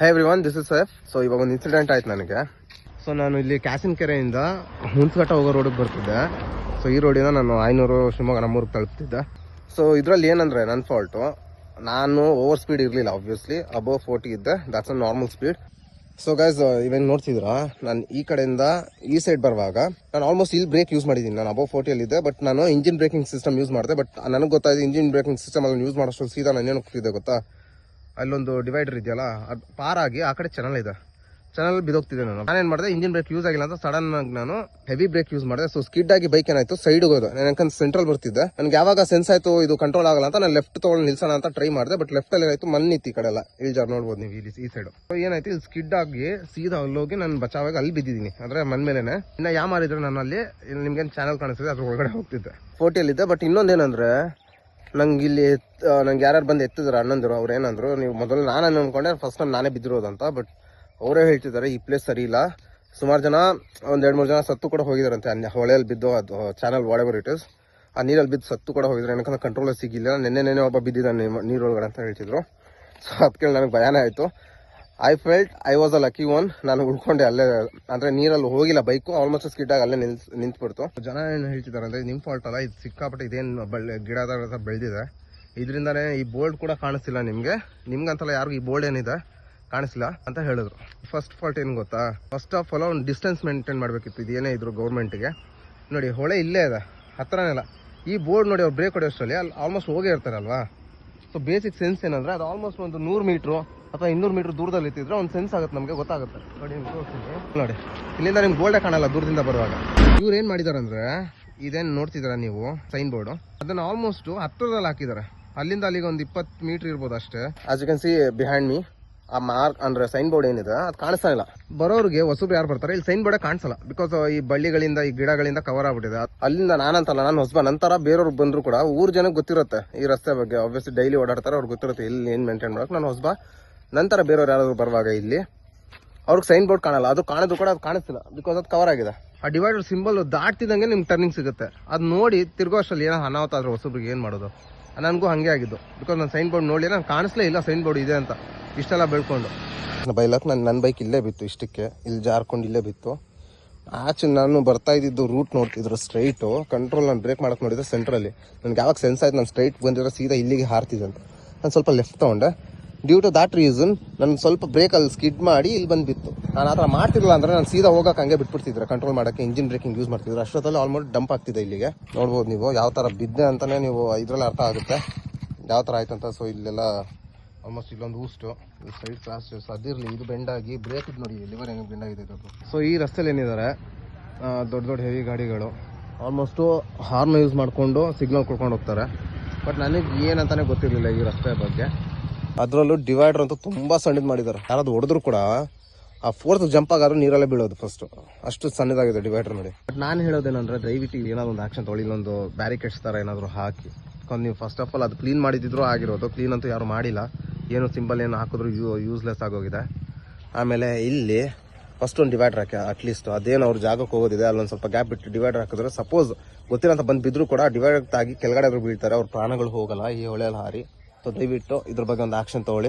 Hi everyone this is safe so ಇವಾಗ ಒಂದು incident ಆಯ್ತು ನನಗೆ. ಸೊ ನಾನು ಇಲ್ಲಿ ಕ್ಯಾಸಿನ್ ಕೆರೆಯಿಂದ ಹುಣಸಘಟ್ಟ ಹೋಗೋ ರೋಡಿಗೆ ಬರ್ತಿದ್ದೆ. ಸೊ ಈ ರೋಡಿನ ನಾನು ಐನೂರು ಶಿವಮೊಗ್ಗ ನಮ್ಮೂರಿಗೆ ತಲುಪ್ತಿದ್ದೆ. ಸೊ ಇದರಲ್ಲಿ ಏನಂದ್ರೆ ನನ್ನ ಫಾಲ್ಟು ನಾನು ಓವರ್ ಸ್ಪೀಡ್ ಇರಲಿಲ್ಲ ಆಬ್ವಿಯಸ್ಲಿ ಅಬೋವ್ ಫೋರ್ಟಿ ಇದ್ದೆ. That's a normal speed so guys ಇವಾಗ ನೋಡ್ತಿದ್ರ ನಾನು ಈ ಕಡೆಯಿಂದ ಈ ಸೈಡ್ ಬರುವಾಗ, ನಾನು ಆಲ್ಮೋಸ್ಟ್ ಇಲ್ಲಿ ಬ್ರೇಕ್ ಯೂಸ್ ಮಾಡಿದ್ದೀನಿ. ನಾನು ಅಬೋವ್ ಫೋರ್ಟಿಯಲ್ಲಿದ್ದೆ ಬಟ್ ನಾನು ಇಂಜಿನ್ ಬ್ರೇಕಿಂಗ್ ಸಿಸ್ಟಮ್ ಯೂಸ್ ಮಾಡಿದೆ. ಬಟ್ ನನಗೆ ಗೊತ್ತಾಯಿತು ಇಂಜಿನ್ ಬ್ರೇಕಿಂಗ್ ಸಿಸ್ಟಮ್ ಅಲ್ಲಿ ಯೂಸ್ ಮಾಡೋಷ್ಟು ಸೀದಾ ನಾನು ಏನು ಹೋಗ್ತಿದ್ದೆ ಗೊತ್ತಾ? ಅಲ್ಲೊಂದು ಡಿವೈಡರ್ ಇದೆಯಲ್ಲ, ಅದು ಪಾರಾಗಿ ಆ ಕಡೆ ಚಾನಲ್ ಇದೆ. ಚಾನಲ್ ಬಿದೋಗ್ತಿದ್ದೆ ನಾನು. ನಾನೇನು ಮಾಡಿದೆ ಇಂಜಿನ್ ಬ್ರೇಕ್ ಯೂಸ್ ಆಗಿಲ್ಲ ಅಂತ ಸಡನ್ ಆಗಿ ನಾನು ಹೆವಿ ಬ್ರೇಕ್ ಯೂಸ್ ಮಾಡಿದೆ. ಸೊ ಸ್ಕಿಡ್ ಆಗಿ ಬೈಕ್ ಏನಾಯ್ತು ಸೈಡ್ ಹೋಗೋದು. ನಾನು ಯಾಕಂದ್ರೆ ಸೆಂಟ್ರಲ್ ಬರ್ತಿದ್ದೆ. ನನಗೆ ಯಾವಾಗ ಸೆನ್ಸ್ ಆಯ್ತು, ಇದು ಕಂಟ್ರೋಲ್ ಆಗಲ್ಲ ಅಂತ ನಾನು ಲೆಫ್ಟ್ ತೊಗೊಂಡು ನಿಲ್ಸೋಣ ಅಂತ ಟ್ರೈ ಮಾಡಿದೆ. ಬಟ್ ಲೆಫ್ಟಲ್ಲಿ ಏನಾಯ್ತು, ಮಣ್ಣು ಇತ್ತು ಈ ಕಡೆ ಎಲ್ಲ. ಇಳ್ಜಾರ್ ನೋಡ್ಬೋದು ನೀವು ಇಲ್ಲಿ ಈ ಸೈಡ್ ಏನಾಯ್ತು, ಇದು ಸ್ಕಿಡ್ ಆಗಿ ಸೀದಾ ಅಲ್ಲೋಗಿ ನಾನು ಬಚಾವಾಗಿ ಅಲ್ಲಿ ಬಿದ್ದಿದ್ದೀನಿ. ಅಂದ್ರೆ ಮನ್ ಮೇಲೆನೆ. ಇನ್ನ ಯಾವ ಮಾರಿದ್ರೆ ನಾನು ಅಲ್ಲಿ ನಿಮ್ಗೇನು ನಿಮ್ಗೆ ಚಾನಲ್ ಕಾಣಿಸ್ತಿದೆ, ಅದ್ರ ಒಳಗಡೆ ಹೋಗ್ತಿದ್ದೆ. ಫೋರ್ಟಿಯಲ್ಲಿದ್ದೆ ಬಟ್ ಇನ್ನೊಂದೇನಂದ್ರೆ ನಂಗೆ ಇಲ್ಲಿ ನಂಗೆ ಯಾರು ಬಂದು ಎತ್ತಿದ್ರು, ಅಣ್ಣಂದಿರು, ಅವ್ರು ಏನಂದ್ರು, ನೀವು ಮೊದಲು ನಾನು ಅನ್ಕೊಂಡೆ ಫಸ್ಟ್ ಟೈಮ್ ನಾನೇ ಬಿದ್ದಿರೋದಂತ ಬಟ್ ಅವರೇ ಹೇಳ್ತಿದ್ದಾರೆ, ಈ ಪ್ಲೇಸ್ ಸರಿ ಇಲ್ಲ. ಸುಮಾರು ಜನ, ಒಂದು ಎರಡು ಮೂರು ಜನ ಸತ್ತು ಕೂಡ ಹೋಗಿದ್ದಾರಂತೆ ಅಲ್ಲಿ ಹೊಳೆಯಲ್ಲಿ ಬಿದ್ದು, ಅದು ಚಾನಲ್ ವಾಡ್ ಇಟ್ ಇಸ್ ಆ ನೀರಲ್ಲಿ ಬಿದ್ದು ಸತ್ತು ಕೂಡ ಹೋಗಿದ್ರು, ಏನಕ್ಕಂದ್ರೆ ಕಂಟ್ರೋಲ್ ಸಿಗಿಲ್ಲ ನೆನ್ನೆ ನೆನ್ನೆ ಒಬ್ಬ ಬಿದ್ದಿದ್ದಾನೆ ನೀರೊಳಗಡೆ ಅಂತ ಹೇಳ್ತಿದ್ರು. ಸೊ ಅದಕ್ಕೆ ನನಗೆ ಭಯನೇ ಆಯಿತು. I felt I was a lucky one ನಾನು ಉಳ್ಕೊಂಡೆ ಅಲ್ಲೇ, ಅಂದ್ರೆ ನೀರಲ್ಲಿ ಹೋಗಿಲ್ಲ ಬೈಕು ಆಲ್ಮೋಸ್ಟ್ ಸ್ಕಿಡ್ ಆಗಿ ಅಲ್ಲೇ ನಿಲ್ಸ್, ನಿಂತ್ಬಿಡ್ತು. ಜನ ಏನು ಹೇಳ್ತಿದ್ದಾರೆ ಅಂದ್ರೆ, ನಿಮ್ ಫಾಲ್ಟ್ ಅಲ್ಲ, ಇದು ಸಿಕ್ಕಾಪಟ್ಟೆ ಇದೇನು ಗಿಡದ ಬೆಳೆದಿದೆ. ಇದರಿಂದಾನೇ ಈ ಬೋರ್ಡ್ ಕೂಡ ಕಾಣಿಸ್ತಿಲ್ಲ ನಿಮ್ಗೆ. ನಿಮ್ಗಂತಲ್ಲ ಯಾರಿಗೂ ಈ ಬೋರ್ಡ್ ಏನಿದೆ ಕಾಣಿಸಿಲ್ಲ ಅಂತ ಹೇಳಿದ್ರು. ಫಸ್ಟ್ ಫಾಲ್ಟ್ ಏನು ಗೊತ್ತಾ? ಫಸ್ಟ್ ಆಫ್ ಆಲ್ ಒಂದು ಡಿಸ್ಟೆನ್ಸ್ ಮೇಂಟೈನ್ ಮಾಡಬೇಕಿತ್ತು ಇದು ಏನೇ ಇದ್ರು ಗೌರ್ಮೆಂಟ್ಗೆ ನೋಡಿ, ಹೊಳೆ ಇಲ್ಲೇ ಇದೆ, ಹತ್ರನೇ ಇಲ್ಲ. ಈ ಬೋರ್ಡ್ ನೋಡಿ ಅವ್ರು ಬ್ರೇಕ್ ಹೊಡೆಯೋಷ್ಟರಲ್ಲಿ ಅಲ್ಲಿ ಆಲ್ಮೋಸ್ಟ್ ಹೋಗೇ ಇರ್ತಾರಲ್ವಾ? ಸೊ ಬೇಸಿಕ್ ಸೆನ್ಸ್ ಏನಂದ್ರೆ, ಅದು ಆಲ್ಮೋಸ್ಟ್ ಒಂದು ನೂರು ಮೀಟ್ರು ಅಥವಾ ಇನ್ನೂರು ಮೀಟರ್ ದೂರದಲ್ಲಿ ಇತ್ತಿದ್ರೆ ಒಂದು ಸೆನ್ಸ್ ಆಗುತ್ತೆ ನಮಗೆ ಗೊತ್ತಾಗುತ್ತೆ. ನೋಡಿ ನಿಮ್ಗೆ ತೋರಿಸ್ತೀನಿ. ನೋಡಿ ಇಲ್ಲಿಂದ ನಿಮ್ಗೆ ಗೋಲ್ಡೇ ಕಾಣಲ್ಲ ದೂರದಿಂದ ಬರುವಾಗ. ಇವ್ರು ಏನು ಮಾಡಿದ್ದಾರೆ ಅಂದ್ರೆ ಇದೇನು ನೋಡ್ತಿದಾರ ನೀವು ಸೈನ್ ಬೋರ್ಡು ಅದನ್ನ ಆಲ್ಮೋಸ್ಟ್ ಹತ್ತಿರದಲ್ಲಿ ಹಾಕಿದ್ದಾರೆ ಅಲ್ಲಿಂದ ಅಲ್ಲಿಗೆ ಒಂದು ಇಪ್ಪತ್ತು ಮೀಟರ್ ಇರ್ಬೋದು ಅಷ್ಟೇ. As you can see behind me ಆ ಮಾರ್ಕ್ ಅಂದ್ರೆ ಸೈನ್ ಬೋರ್ಡ್ ಏನಿದೆ ಅದು ಕಾಣಿಸ್ತಾ ಇಲ್ಲ. ಬರೋರಿಗೆ ಹೊಸಬ್ರು ಯಾರು ಬರ್ತಾರೆ? ಇಲ್ಲಿ ಸೈನ್ ಬೋರ್ಡೇ ಕಾಣಿಸಲ್ಲ. ಬಿಕಾಸ್ ಈ ಬಳ್ಳಿಗಳಿಂದ ಈ ಗಿಡಗಳಿಂದ ಕವರ್ ಆಗ್ಬಿಟ್ಟಿದೆ. ಅಲ್ಲಿಂದ ನಾನಂತಲ್ಲ ನಾನು ಹೊಸಬ ನಂತರ ಬೇರೆಯವ್ರು ಬಂದ್ರು ಕೂಡ ಊರ್ ಜನಕ್ಕೆ ಗೊತ್ತಿರುತ್ತೆ ಈ ರಸ್ತೆ ಬಗ್ಗೆ. ಆಬ್ವಿಯಸ್ಲಿ ಡೈಲಿ ಓಡಾಡ್ತಾರೆ ಅವ್ರಿಗೆ ಗೊತ್ತಿರುತ್ತೆ ಇಲ್ಲಿ ಏನು ಮೇಂಟೈನ್ ಮಾಡಕ್ಕೆ ನಾನು ಹೊಸಬ ನಂತರ ಬೇರೆಯವ್ರು ಯಾರಾದರೂ ಬರುವಾಗ ಇಲ್ಲಿ, ಅವ್ರಿಗೆ ಸೈನ್ ಬೋರ್ಡ್ ಕಾಣಲ್ಲ. ಅದು ಕಾಣೋದು ಕೂಡ ಅದು ಕಾಣಿಸ್ತಿಲ್ಲ. ಬಿಕಾಸ್ ಅದು ಕವರ್ ಆಗಿದೆ. ಆ ಡಿವೈಡರ್ ಸಿಂಬಲ್ ದಾಟ್ತಿದ್ದಂಗೆ ನಿಮ್ಗೆ ಟರ್ನಿಂಗ್ ಸಿಗುತ್ತೆ. ಅದು ನೋಡಿ ತಿರ್ಗೋ ಅಷ್ಟರಲ್ಲಿ ಏನೋ ಅನಾಹುತ ಆದ್ರೆ ಹೊಸಬ್ರಿಗೆ ಏನು ಮಾಡೋದು? ನನಗೂ ಹಾಗೆ ಆಗಿದ್ದು. ಬಿಕಾಸ್ ನಾನು ಸೈನ್ ಬೋರ್ಡ್ ನೋಡಿ ನಾನು ಕಾಣಿಸ್ಲೇ ಇಲ್ಲ ಸೈನ್ ಬೋರ್ಡ್ ಇದೆ ಅಂತ. ಇಷ್ಟೆಲ್ಲ ಬೆಳ್ಕೊಂಡು. ಬೈಲಕ್ಕೆ ನನ್ನ ನನ್ನ ಬೈಕ್ ಇಲ್ಲೇ ಬಿತ್ತು ಇಷ್ಟಕ್ಕೆ. ಇಲ್ಲಿ ಜಾರ್ಕೊಂಡು ಇಲ್ಲೇ ಬಿತ್ತು. ಆಚೆ ನಾನು ಬರ್ತಾ ಇದ್ದಿದ್ದು ರೂಟ್ ನೋಡ್ತಿದ್ರು ಸ್ಟ್ರೈಟು ಕಂಟ್ರೋಲ್ ನಾನು ಬ್ರೇಕ್ ಮಾಡಕ್ಕೆ ನೋಡಿದ್ರೆ ಸೆಂಟ್ರಲ್ಲಿ ನನಗೆ ಯಾವಾಗ ಸೆನ್ಸ್ ಆಯ್ತು, ನಾನು ಸ್ಟ್ರೈಟ್ ಬಂದಿರೋ ಸೀದಾ ಇಲ್ಲಿಗೆ ಹಾರ್ತಿದ್ದೆ ಅಂತ. ನಾನು ಸ್ವಲ್ಪ ಲೆಫ್ಟ್ ತೊಗೊಂಡೆ. ಡ್ಯೂ ಟು ದಾಟ್ ರೀಸನ್ ನಾನು ಸ್ವಲ್ಪ ಬ್ರೇಕಲ್ಲಿ ಸ್ಕಿಡ್ ಮಾಡಿ ಇಲ್ಲಿ ಬಂದು ಬಿತ್ತು ನಾನು ಆ ಥರ ಮಾಡ್ತಿರಲಿಲ್ಲ ಅಂದರೆ ನಾನು ಸೀದಾ ಹೋಗಕ್ಕೆ ಹಂಗೆ ಬಿಟ್ಬಿಡ್ತಿದ್ರೆ. ಕಂಟ್ರೋಲ್ ಮಾಡೋಕ್ಕೆ ಇಂಜಿನ್ ಬ್ರೇಕಿಂಗ್ ಯೂಸ್ ಮಾಡ್ತಿದ್ರು. ಅಷ್ಟೊತ್ತಲ್ಲಿ ಆಲ್ಮೋಸ್ಟ್ ಡಂಪ್ ಆಗ್ತಿದೆ ಇಲ್ಲಿಗೆ. ನೋಡ್ಬೋದು ನೀವು ಯಾವ ಥರ ಬಿದ್ದೆ ಅಂತಲೇ ನೀವು ಇದರಲ್ಲಿ ಅರ್ಥ ಆಗುತ್ತೆ. ಯಾವ ಥರ ಆಯ್ತು ಅಂತ ಸೊ ಇಲ್ಲೆಲ್ಲ ಆಲ್ಮೋಸ್ಟ್ ಇಲ್ಲೊಂದು ಊಸ್ಟು ಸೈಡ್ ಕ್ಲಾಸ್ ಅದಿರಲಿ, ಇದು ಬೆಂಡಾಗಿ ಬ್ರೇಕ್ ಇದು ನೋಡಿ ಲಿವರ್ ಹೆಂಗೆ ಬೆಂಡಾಗಿದೆ ಸೊ ಈ ರಸ್ತೆಲಿ ಏನಿದ್ದಾರೆ ದೊಡ್ಡ ದೊಡ್ಡ ಹೆವಿ ಗಾಡಿಗಳು. ಆಲ್ಮೋಸ್ಟು ಹಾರ್ನ್ ಯೂಸ್ ಮಾಡಿಕೊಂಡು ಸಿಗ್ನಲ್ ಕೊಡ್ಕೊಂಡು ಹೋಗ್ತಾರೆ. ಬಟ್ ನನಗೆ ಏನಂತಾನೆ ಗೊತ್ತಿರಲಿಲ್ಲ ಈ ರಸ್ತೆ ಬಗ್ಗೆ. ಅದರಲ್ಲೂ ಡಿವೈಡರ್ ಅಂತೂ ತುಂಬ ಸಣ್ಣದು ಮಾಡಿದ್ದಾರೆ ಯಾರಾದ್ರು ಹೊಡೆದ್ರು ಕೂಡ ಆ ಫೋರ್ತ್ ಜಂಪ್ ಆಗಾದ್ರೂ ನೀರಲ್ಲೇ ಬೀಳೋದು ಫಸ್ಟ್ ಅಷ್ಟು ಸಣ್ಣದಾಗಿದೆ ಡಿವೈಡರ್ ನೋಡಿ. ಬಟ್ ನಾನು ಹೇಳೋದೇನಂದ್ರೆ ದಯವಿಟ್ಟು ಏನಾದ್ರು ಒಂದು ಆಕ್ಷನ್ ತೊಗೊಳ್ಳಿ, ಇಲ್ಲೊಂದು ಬ್ಯಾರಿಕೇಡ್ಸ್ ಥರ ಏನಾದರೂ ಹಾಕಿ. ನೀವು ಫಸ್ಟ್ ಆಫ್ ಆಲ್ ಅದು ಕ್ಲೀನ್ ಮಾಡಿದ್ರು ಆಗಿರೋದು ಕ್ಲೀನ್ ಅಂತೂ ಯಾರು ಮಾಡಿಲ್ಲ. ಏನು ಸಿಂಬಲ್ ಏನು ಹಾಕಿದ್ರು ಯೂ ಯೂಸ್ಲೆಸ್ ಆಗೋಗಿದೆ. ಆಮೇಲೆ ಇಲ್ಲಿ ಫಸ್ಟ್ ಒಂದು ಡಿವೈಡರ್ ಹಾಕಿ ಅಟ್ಲೀಸ್ಟ್ ಅದೇನು ಅವ್ರ ಜಾಗಕ್ಕೆ ಹೋಗೋದಿದೆ, ಅಲ್ಲೊಂದು ಸ್ವಲ್ಪ ಗ್ಯಾಪ್ ಬಿಟ್ಟು ಡಿವೈಡರ್ ಹಾಕಿದ್ರೆ ಸಪೋಸ್ ಗೊತ್ತಿಲ್ಲ ಅಂತ ಬಂದು ಬಿದ್ದರೂ ಕೂಡ ಡಿವೈಡರ್ ತಾಗಿ ಕೆಳಗಡೆ ಬೀಳ್ತಾರೆ, ಅವ್ರ ಪ್ರಾಣಗಳು ಹೋಗಲ್ಲ, ಈ ಹೊಳೆಯಲ್ಲಿ ಹಾರಿ. ಸೊ ದಯವಿಟ್ಟು ಇದ್ರ ಬಗ್ಗೆ ಒಂದು ಆಕ್ಷನ್ ತಗೊಳ್ಳಿ.